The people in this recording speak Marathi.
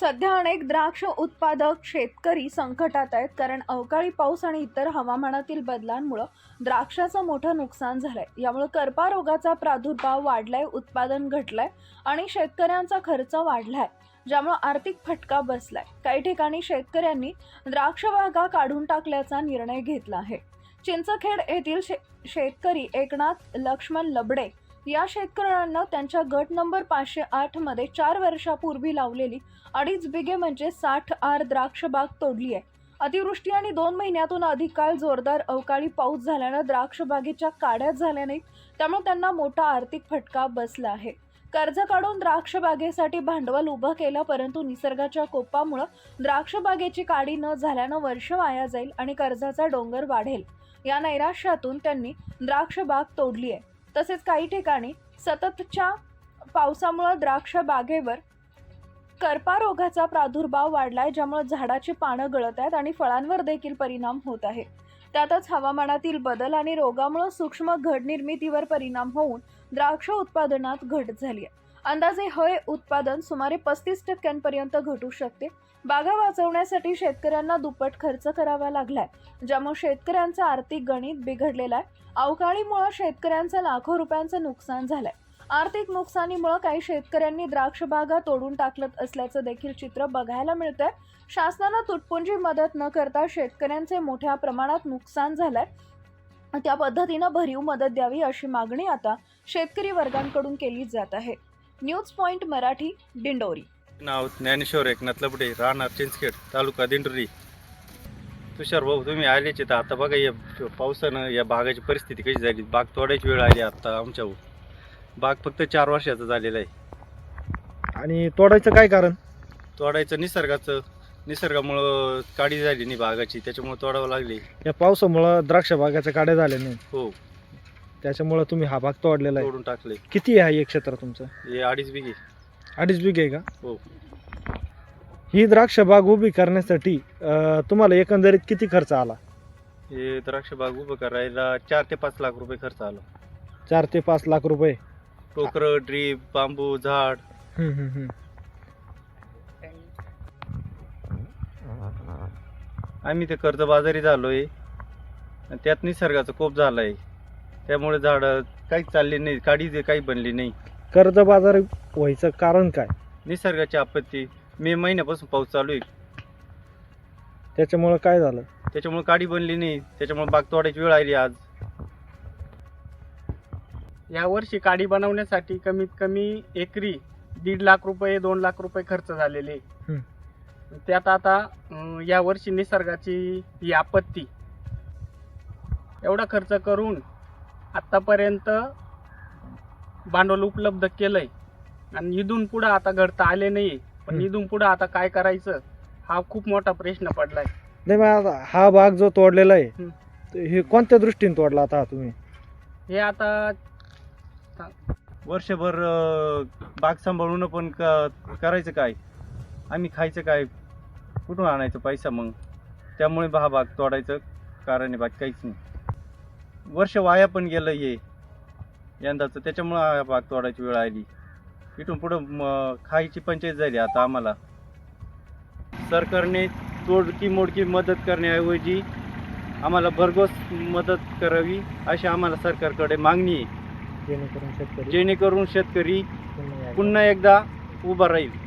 सध्या अनेक द्राक्ष उत्पादक शेतकरी संकटात आहेत कारण अवकाळी पाऊस आणि इतर हवामानातील बदलांमुळं द्राक्षाचं मोठं नुकसान झालंय. यामुळे करपा रोगाचा प्रादुर्भाव वाढलाय उत्पादन घटलंय आणि शेतकऱ्यांचा खर्च वाढलाय ज्यामुळे आर्थिक फटका बसलाय. काही ठिकाणी शेतकऱ्यांनी द्राक्ष बागा काढून टाकल्याचा निर्णय घेतला आहे. चिंचखेड येथील शे शेतकरी एकनाथ लक्ष्मण लबडे या शेतकऱ्यांना त्यांच्या गट नंबर पाचशे आठमध्ये चार वर्षापूर्वी लावलेली अडीच बिघे म्हणजे साठ आर द्राक्ष बाग तोडली आहे. अतिवृष्टी आणि दोन महिन्यातून अधिक काळ जोरदार अवकाळी पाऊस झाल्यानं द्राक्ष बागेच्या काड्यात झाल्या नाहीत त्यामुळे त्यांना मोठा आर्थिक फटका बसला आहे. कर्ज काढून द्राक्ष बागेसाठी भांडवल उभं केलं परंतु निसर्गाच्या कोपामुळं द्राक्ष बागेची काडी न झाल्यानं वर्ष वाया जाईल आणि कर्जाचा डोंगर वाढेल. या नैराश्यातून त्यांनी द्राक्ष बाग तोडली आहे. तसेच काही ठिकाणी सततच्या पावसामुळं द्राक्ष बागेवर करपा रोगाचा प्रादुर्भाव वाढलाय ज्यामुळे झाडाची पानं गळत आहेत आणि फळांवर देखील परिणाम होत आहे. त्यातच हवामानातील बदल आणि रोगामुळे सूक्ष्म घड निर्मितीवर परिणाम होऊन द्राक्ष उत्पादनात घट झाली आहे. अंदाजे हे उत्पादन सुमारे पस्तीस टक्क्यांपर्यंत घटू शकते. बागा वाचवण्यासाठी शेतकऱ्यांना दुप्पट खर्च करावा लागलाय ज्यामुळे शेतकऱ्यांचं आर्थिक गणित बिघडलेलं आहे. अवकाळीमुळे शेतकऱ्यांचं लाखो रुपयांचं नुकसान झालंय. आर्थिक नुकसानीमुळे काही शेतकऱ्यांनी द्राक्ष बागा तोडून टाकलत असल्याचं देखील चित्र बघायला मिळतंय. शासनानं तुटपुंजी मदत न करता शेतकऱ्यांचे मोठ्या प्रमाणात नुकसान झालंय. त्या पद्धतीनं भरीव मदत द्यावी अशी मागणी आता शेतकरी वर्गांकडून केली जात आहे. News point Marathi Dindori. नाव ज्ञानेश्वर एकनाथ लपडे राहणार चिंचखेड तालुका दिंडोरी. तुषार भाऊ तुम्ही आलेचे तर आता बघा या पावसानं या बागाची परिस्थिती कशी झाली? बाग तोडायची वेळ आली आता आमच्यावर बाग फक्त चार वर्षाचा झालेला आहे. आणि तोडायचं काय कारण? तोडायचं निसर्गाचं. निसर्गामुळं काडी झाली नाही बागाची त्याच्यामुळे तोडावं लागली. या पावसामुळं द्राक्ष बागाच्या काड्या झाल्या नाही. हो. त्याच्यामुळं तुम्ही हा भाग तोडलेला आहे. तोडून टाकले. किती आहे हे क्षेत्र तुमचं? हे अडीच बिघे. अडीच बिघे आहे का? हो. ही द्राक्ष बाग उभी करण्यासाठी अं, तुम्हाला एकंदरीत किती खर्च आला? हे द्राक्ष बाग उभं करायला चार ते पाच लाख रुपये खर्च आला. चार ते पाच लाख रुपये. टोकरं ड्रीप बांबू झाड. हम्म, हम्म, हम्म. आम्ही ते कर्जबाजारी झालोय. आणि त्यात निसर्गाचा कोप झालाय. त्यामुळे झाडं काहीच चालली नाही काडी जे काही बनली नाही. कर्जबाजार व्हायचं कारण काय? निसर्गाची आपत्ती. मे महिन्यापासून पाऊस चालू आहे. त्याच्यामुळं काय झालं? त्याच्यामुळे काडी बनली नाही. त्याच्यामुळे बाग तोडायची वेळ आली आज. या वर्षी काडी बनवण्यासाठी कमीत कमी एकरी दीड लाख रुपये दोन लाख रुपये खर्च झालेले हं. त्यात आता अं, या वर्षी निसर्गाची ही आपत्ती. एवढा खर्च करून आत्तापर्यंत भांडवल उपलब्ध केलंय. आणि इथून पुढं आता घडता आले नाही पण. इथून पुढं आता काय करायचं हा खूप मोठा प्रश्न पडलाय. नाही मग आता हा भाग जो तोडलेला आहे हे कोणत्या दृष्टीने तोडला आता हा तुम्ही? हे आता वर्षभर अं, बाग सांभाळून पण क- करायचं काय? आम्ही खायचं काय? कुठून आणायचं पैसा मग? त्यामुळे हा बाग तोडायचं कारण आहे बाकी काहीच नाही. वर्ष वाया पण गेलं हे. यंदाचं. त्याच्यामुळं हा बाग तोडायची वेळ आली. इथून पुढं म- खायची पंचायत झाली आता आम्हाला. सरकारने तोडकी मोडकी मदत करण्याऐवजी आम्हाला भरघोस मदत करावी अशी आम्हाला सरकारकडे मागणी आहे. जेणेकरून शेतकरी जेणेकरून शेतकरी पुन्हा एकदा उभा राहील.